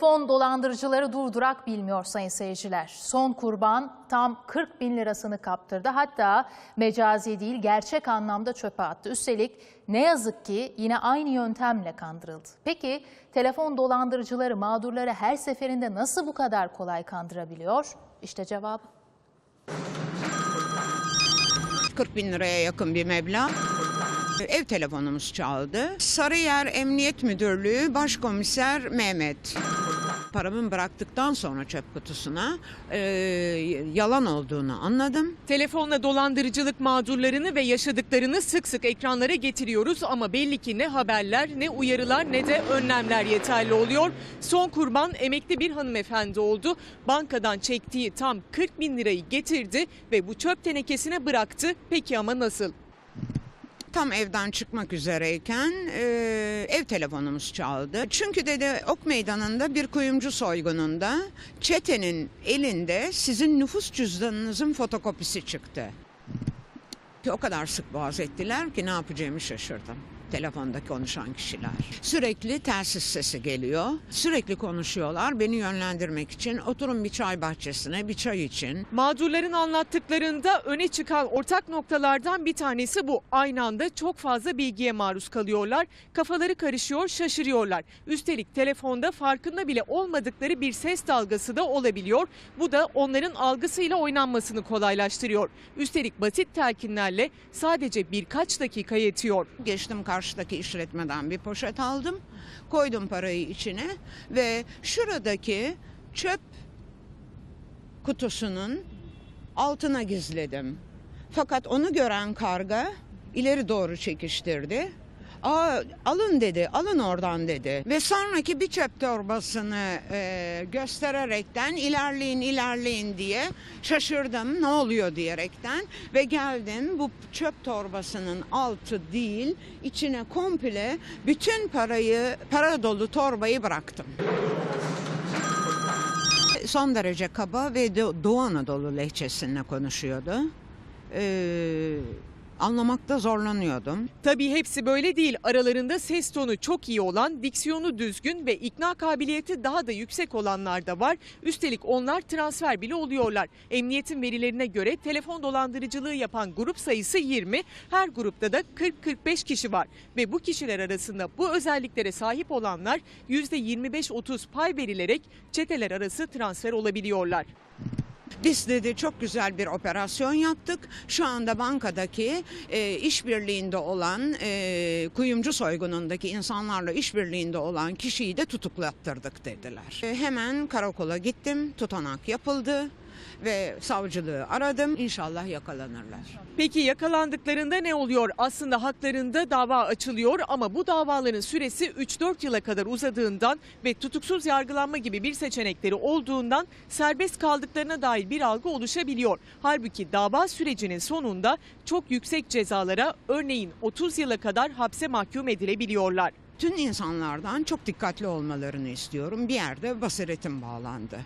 Fon dolandırıcıları durdurak bilmiyor sayın seyirciler. Son kurban tam 40 bin lirasını kaptırdı. Hatta mecazi değil gerçek anlamda çöpe attı. Üstelik ne yazık ki yine aynı yöntemle kandırıldı. Peki telefon dolandırıcıları mağdurları her seferinde nasıl bu kadar kolay kandırabiliyor? İşte cevabı. 40 bin liraya yakın bir meblağ. Ev telefonumuz çaldı. Sarıyer Emniyet Müdürlüğü Başkomiser Mehmet. Paramı bıraktıktan sonra çöp kutusuna e, yalan olduğunu anladım. Telefonla dolandırıcılık mağdurlarını ve yaşadıklarını sık sık ekranlara getiriyoruz ama belli ki ne haberler ne uyarılar ne de önlemler yeterli oluyor. Son kurban emekli bir hanımefendi oldu. Bankadan çektiği tam 40 bin lirayı getirdi ve bu çöp tenekesine bıraktı. Peki ama nasıl? Tam evden çıkmak üzereyken e, ev telefonumuz çaldı. Çünkü dedi Ok Meydanı'nda bir kuyumcu soygununda çetenin elinde sizin nüfus cüzdanınızın fotokopisi çıktı. O kadar sık boğaz ettiler ki ne yapacağımı şaşırdım. Telefonda konuşan kişiler. Sürekli telsiz sesi geliyor. Sürekli konuşuyorlar beni yönlendirmek için. Oturun bir çay bahçesine bir çay için. Mağdurların anlattıklarında öne çıkan ortak noktalardan bir tanesi bu. Aynı anda çok fazla bilgiye maruz kalıyorlar. Kafaları karışıyor, şaşırıyorlar. Üstelik telefonda farkında bile olmadıkları bir ses dalgası da olabiliyor. Bu da onların algısıyla oynanmasını kolaylaştırıyor. Üstelik basit telkinlerle sadece birkaç dakika yetiyor. Geçtim karşıdaki işletmeden bir poşet aldım. Koydum parayı içine ve şuradaki çöp kutusunun altına gizledim. Fakat onu gören karga ileri doğru çekiştirdi. Aa, alın dedi, alın oradan dedi. Ve sonraki bir çöp torbasını e, göstererekten ilerleyin, ilerleyin diye şaşırdım ne oluyor diyerekten. Ve geldim bu çöp torbasının altı değil, içine komple bütün parayı, para dolu torbayı bıraktım. Son derece kaba ve Do- Doğu Anadolu lehçesinde konuşuyordu. Ee, anlamakta zorlanıyordum. Tabii hepsi böyle değil. Aralarında ses tonu çok iyi olan, diksiyonu düzgün ve ikna kabiliyeti daha da yüksek olanlar da var. Üstelik onlar transfer bile oluyorlar. Emniyetin verilerine göre telefon dolandırıcılığı yapan grup sayısı 20. Her grupta da 40-45 kişi var. Ve bu kişiler arasında bu özelliklere sahip olanlar %25-30 pay verilerek çeteler arası transfer olabiliyorlar. Biz dedi çok güzel bir operasyon yaptık. Şu anda bankadaki e, işbirliğinde olan e, kuyumcu soygunundaki insanlarla işbirliğinde olan kişiyi de tutuklattırdık dediler. E, hemen karakola gittim. Tutanak yapıldı ve savcılığı aradım. İnşallah yakalanırlar. Peki yakalandıklarında ne oluyor? Aslında haklarında dava açılıyor ama bu davaların süresi 3-4 yıla kadar uzadığından ve tutuksuz yargılanma gibi bir seçenekleri olduğundan serbest kaldıklarına dair bir algı oluşabiliyor. Halbuki dava sürecinin sonunda çok yüksek cezalara örneğin 30 yıla kadar hapse mahkum edilebiliyorlar. Tüm insanlardan çok dikkatli olmalarını istiyorum. Bir yerde basiretim bağlandı.